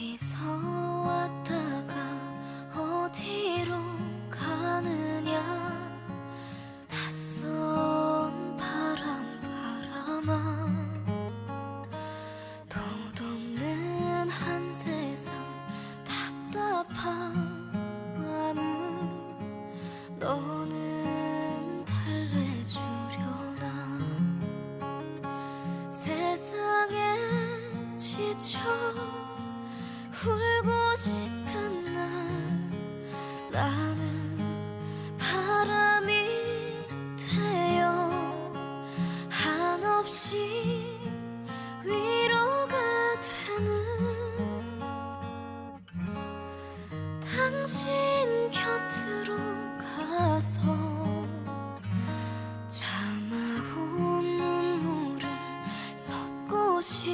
어디서 왔다가 어디로 가느냐? 낯선 바람 바람아 덧없는 한 세상 마음을 너는 달래주려나? 세상에 지쳐 울고 싶은 날 나는 바람이 되어 한없이 위로가 되는 당신 곁으로 가서 참아온 눈물을 섞고 싶